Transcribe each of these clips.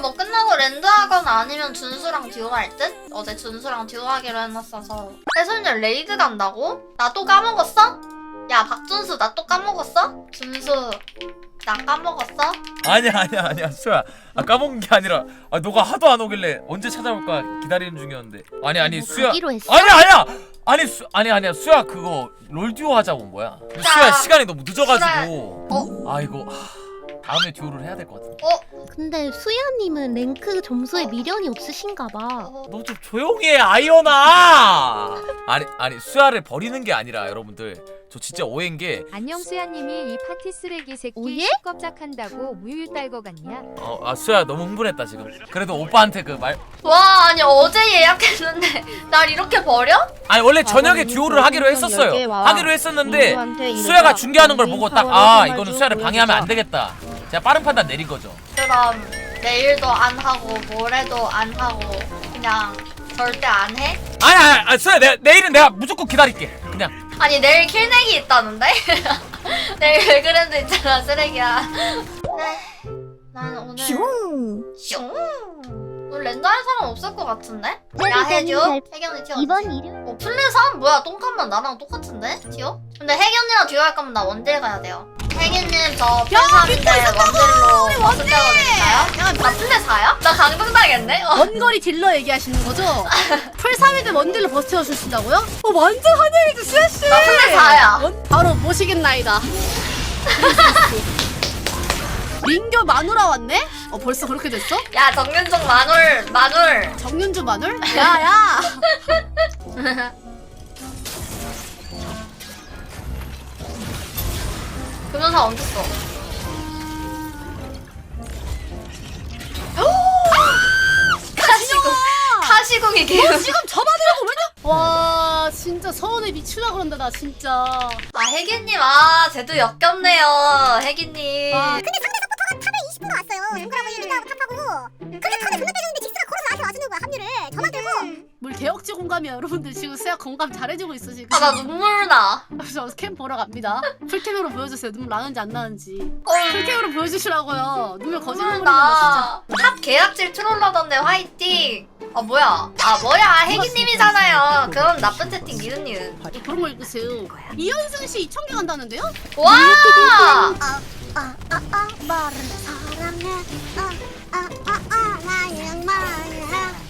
뭐 끝나고 랜드하거나 아니면 준수랑 듀오 할 듯? 어제 준수랑 듀오 하기로 해놨어서 해솔님 레이드 간다고? 나 또 까먹었어? 야 박준수 나 또 까먹었어? 준수 나 까먹었어? 아니야 아니야 아니야 수야 아 까먹은 게 아니라 아 너가 하도 안 오길래 언제 찾아올까 기다리는 중이었는데 아니 아니 뭐 수야 가기로 했어? 아니야 아니야 아니 수 아니 아니야 수야 그거 롤 듀오 하자고 온 거야 수야 시간이 너무 늦어가지고 어? 아 이거 하, 다음에 듀오를 해야 될 것 같은데 어? 근데 수야님은 랭크 점수에 미련이 없으신가 봐. 어? 너좀 조용히 해 아이언아 아니 아니 수야를 버리는 게 아니라 여러분들 저 진짜 오해인 게 안녕 수야님이 이 파티 쓰레기 새끼 오예? 껍작한다고 무유 딸거 같냐? 어, 아 수야 너무 흥분했다 지금 그래도 오빠한테 그 말 와 아니 어제 예약했는데 날 이렇게 버려? 아니 원래 저녁에 아버님, 듀오를 하기로 그 했었어요. 하기로 했었는데 수야가. 중계하는 걸 보고 딱 아 이거는 수야를 좀 방해하면 안. 되겠다 제가 빠른 판단 내린 거죠 그럼 내일도 안 하고 모레도 안 하고 그냥 절대 안 해? 아니 아니 아니 수야 내, 내일은 내가 무조건 기다릴게 그냥 아니 내일 킬내기 있다는데? 내일 웰그랜드 있잖아 쓰레기야 네 나는 오늘 슝. 슝 오늘 랜드 할 사람 없을 것 같은데? 야 혜경이 해줘 잘- 혜경이 튀어 이번 일요? 어 플레삼 뭐야 똥감만 나랑 똑같은데? 튀어? 근데 혜경이랑 듀오 할 거면 나 원딜 가야 돼요 혜경님 저 플레삼인데 원딜로 버스 타고 될까요? 나 플레 4야? 나 강등당했네? 어. 원거리 딜러 얘기하시는 거죠? 풀3이든 원딜로 버텨 주신다고요? 어 완전 환영이죠 수야씨 나 플레 4야 바로 모시겠나이다 민교 마누라 왔네? 어 벌써 그렇게 됐어? 야 정윤종 마눌 마눌 정윤주 마눌? 야야 금연사 언제 써? 카시궁 카시궁이 개요 지금 저 마누라고 왜냐? 와 진짜 서운해 미치려 그런다 나 진짜 아 혜기님 아 쟤도 역겹네요 혜기님 아, 왔어요. 앵그라고 얘기하고 탑하고. 근데 턴을 존나 빼줬는데 직스가 걸어서 나한테 와주는 거야 합류를. 저만. 물 개혁지 공감이야 여러분들. 지금 수야 공감 잘해주고 있어 지금 아나 눈물 나. 저캠 보러 갑니다. 풀캠으로 보여주세요. 눈물 나는지 안 나는지. 어, 풀캠으로 보여주시라고요. 눈물 거짓말 눈물 나탑 계약질 트롤러던데 화이팅! 아 뭐야? 아 뭐야? 혜기님이잖아요. 그럼 나쁜 채팅 니은 니은 또 그런 거 읽으세요. 이현승 씨 2천 개 간다는데요? 와! 아아아 말을 사랑해. 아아아아 나의 말해.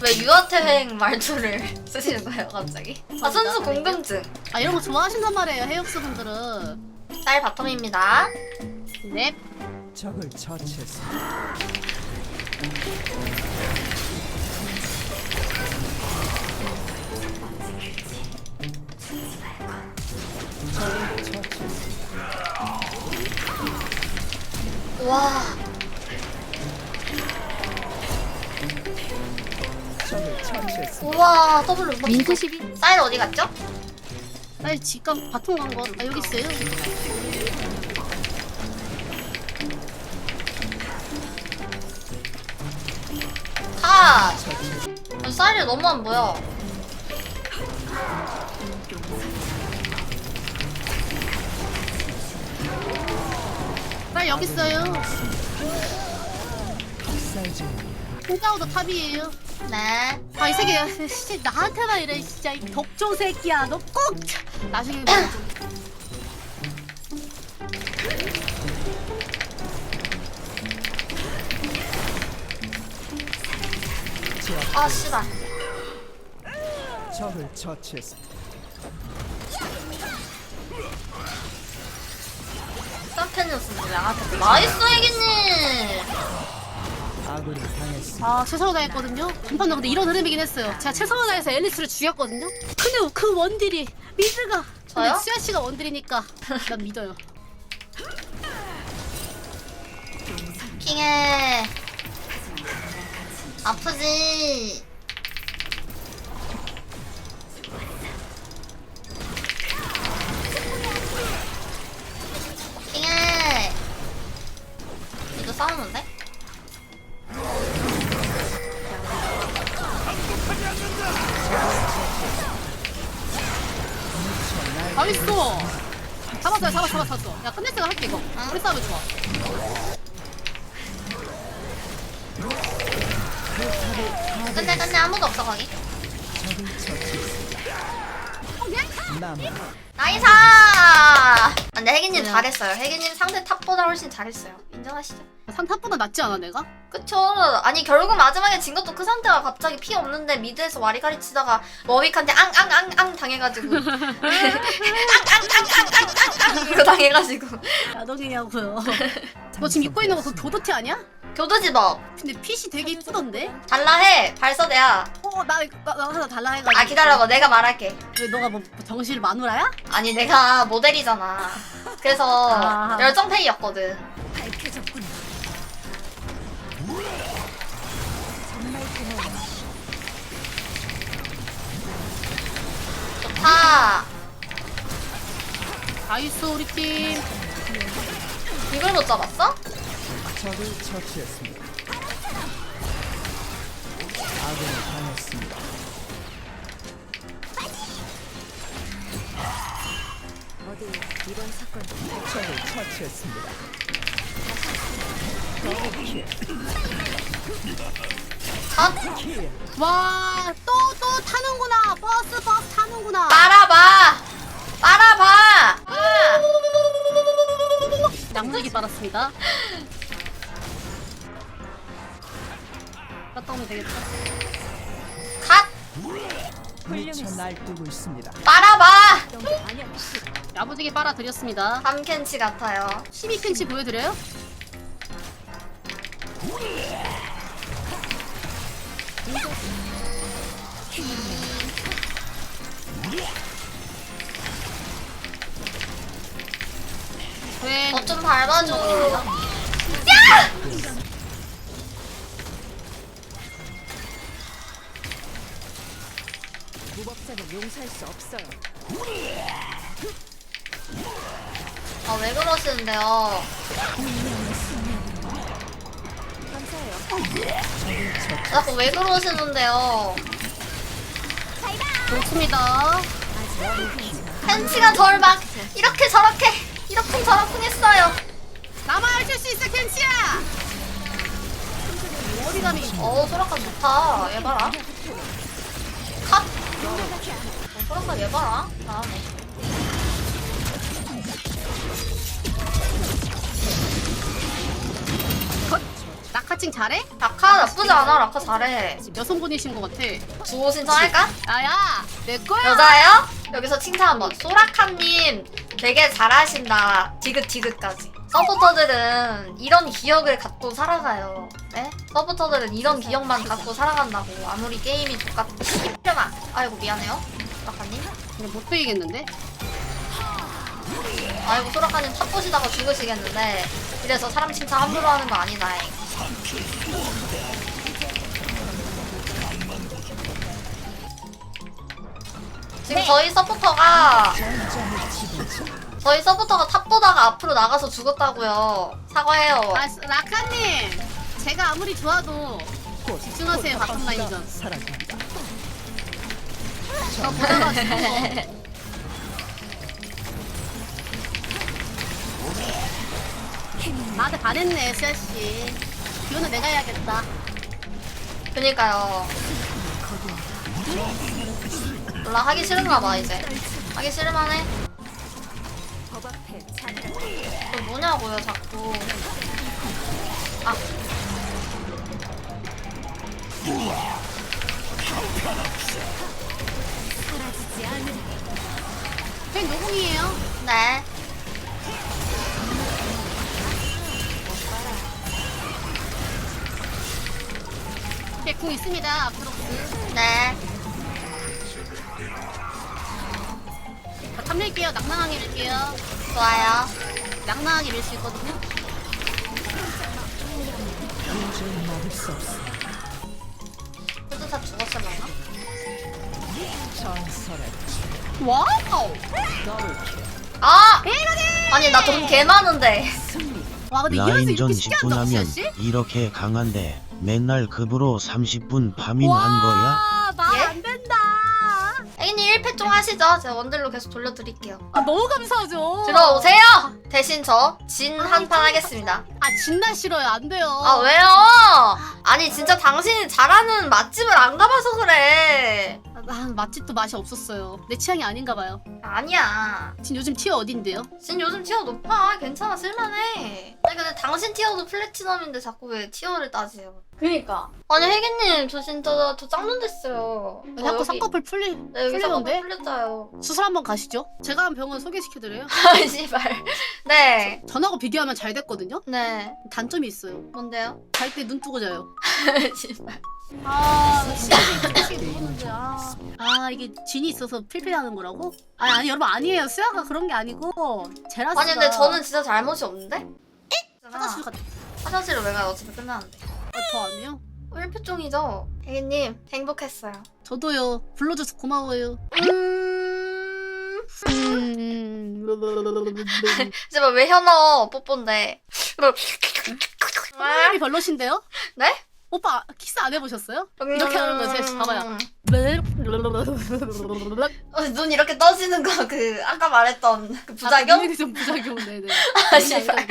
왜 유아태행 말투를 쓰시는 거예요 갑자기? 아 선수 공병증. 아 이런 거 좋아하신단 말이에요 해역수 분들은. 쌀 바텀입니다. 넵. 적을 처치했어. 와 적을 처치했어. 우와 더블 못 민트 12. 쌀 어디 갔죠? 아니 직감 바통 간거? 아 여기 있어요. 아 쌀이 너무 안 보여. 나 여기 있어요. 홍자오도 탑이에요 네. 아이 새끼 진짜 나한테만 이래 진짜. 이 독종 새끼야. 너 꼭 나중에 보여줘. 아 씨발. 적을 처치했어. 양한테 나이스 애기님 아군이. 아 최선을 다했거든요. 전판도 근데 이런 흐름이긴 했어요. 제가 최선을 다해서 앨리스를 죽였거든요. 근데 그 원딜이 미드가 근데 저요? 수야 씨가 원딜이니까 난 믿어요. 킹해. 아프지 나이스 잡았어요 잡았어 잡았어 야 끝냈어 할게 이거 우리 싸움이 좋아 근데 근데 아무도 없어 거기. 나이사! 아, 근데 혜기님 뭐야? 잘했어요. 혜기님 상대 탑보다 훨씬 잘했어요. 인정하시죠? 상탑보다 낫지 않아 내가? 그쵸. 아니 결국 마지막에 진 것도 그 상태가 갑자기 피 없는데 미드에서 와리가리 치다가 워윅한테 앙앙앙앙 당해가지고 앙앙앙앙앙앙 이거 당해가지고 야동이냐고요. 너 지금 입고 있는 거그 교도티 아니야? 교도지 너 근데 핏이 되게 이쁘던데? 달라해 발서대야. 어, 나, 나, 나 하나 달라 해가지고. 아 기다려봐 내가 말할게. 왜 너가 뭐 정실 마누라야? 아니 내가 모델이잖아. 그래서 아. 열정페이였거든. 좋다. 나이스 우리 팀. 이걸 못 잡았어? 적을 처치했습니다. 아군이 당했습니다. 적을 처치했습니다. 전 와, 또, 또 타는구나. 버스, 버스 타는구나. 빨아봐. 빨아봐. 아. 양무기 빨았습니다. 갔다 오면 되겠다. 갓. 미쳐 날뛰고 있습니다. 빨아봐. 야무지게 빨아드렸습니다. 3캔치 같아요. 12캔치 보여드려요? 왜? 어좀 밟아줘. 아왜 그러시는데요? 자꾸 왜 그러시는데요? 좋습니다. 절막 이렇게 저렇게 이렇게 저렇게 했어요. 나만 할수 있어, 캔치야! 어디 감이? 어 소라카 좋다. 얘 봐라. 컷. 어, 소라카 얘 봐라. 잘하네. 낙하칭 잘해? 라카 나쁘지 않아. 라카 잘해. 여성분이신 것 같아. 주호 신청할까? 야야, 내 거야! 여자예요? 여기서 칭찬 한번. 소라카님 되게 잘하신다. 디귿디귿까지. 서포터들은 이런 기억을 갖고 살아가요. 네? 서포터들은 이런 기억만 갖고 살아간다고. 아무리 게임이 똑같고. 씨발마. 아이고 미안해요. 소라카님. 이거 못 빼이겠는데? 아이고 소라카님 탑 보시다가 죽으시겠는데. 이래서 사람 칭찬 함부로 하는 거 아니다. 지금 저희 서포터가 저희 서포터가 탑 보다가 앞으로 나가서 죽었다고요. 사과해요. 아, 라카님! 제가 아무리 좋아도 곧 집중하세요, 바텀 라인전. 저 보다가 죽어. 나한테 반했네, 씨앗씨. 이거는 내가 해야겠다. 그니까요. 몰라 하기 싫은가 봐 이제. 하기 싫으만해. 또 뭐냐고요 자꾸. 아쟤 노공이에요. 네. 걔궁 있습니다, 앞으로. 네. 자, 탐낼게요. 낭낭하게 밀게요. 좋아요. 낭낭하게 밀 수 있거든요. 후드탑 죽었을라나? 전설의 와우! 아! 아니 나 돈 개 많은데. 와, 근데 이래서 라인전 이렇게 쉽게 직분 한다고, 하면 씨앗씨? 이렇게 강한데 맨날 급으로 30분 파밍한 거야? 좀 하시죠. 제가 원딜로 계속 돌려드릴게요. 아 너무 감사하죠. 들어오세요. 대신 저 진한판 하겠습니다. 아 진나 싫어요. 안 돼요. 아 왜요? 아니 진짜 당신이 잘하는 맛집을 안 가봐서 그래. 아, 난 맛집도 맛이 없었어요. 내 취향이 아닌가 봐요. 아니야. 진 요즘 티어 어딘데요? 진 요즘 티어 높아. 괜찮아 쓸만해. 아니 근데 당신 티어도 플래티넘인데 자꾸 왜 티어를 따지요? 그니까. 아니 혜기님 저 진짜 저 짱눈 됐어요. 저 자꾸 여기- 쌍꺼풀 풀리 네, 여기 풀리던데? 풀렸어요. 수술 한번 가시죠. 제가 한 병원 소개시켜드려요. 아 씨발. 네. 전하고 비교하면 잘 됐거든요. 네. 단점이 있어요. 뭔데요? 잘 때 눈 뜨고 자요. 씨발. 아, 아, 아 이게 진이 있어서 필필하는 거라고? 아니 아니 여러분 아니에요. 수야가 그런 게 아니고 제라스가. 아니 근데 저는 진짜 잘못이 없는데? 화장실 갔. 화장실을 왜 가요? 어차피 끝나는데. 아, 더 아니에요? 1표종이죠? 혜기님 행복했어요. 저도요. 불러줘서 고마워요. 음... 음. 이제 막왜 현어 뽀뽀인데. 사람이 별로신데요? 네? 오빠 키스 안 해보셨어요? 이렇게 하는 거 제가 봐봐요. 어, 눈 이렇게 떠지는 거 그 아까 말했던 그 부작용? 아, 좀 부작용 네네. 아, 씨발.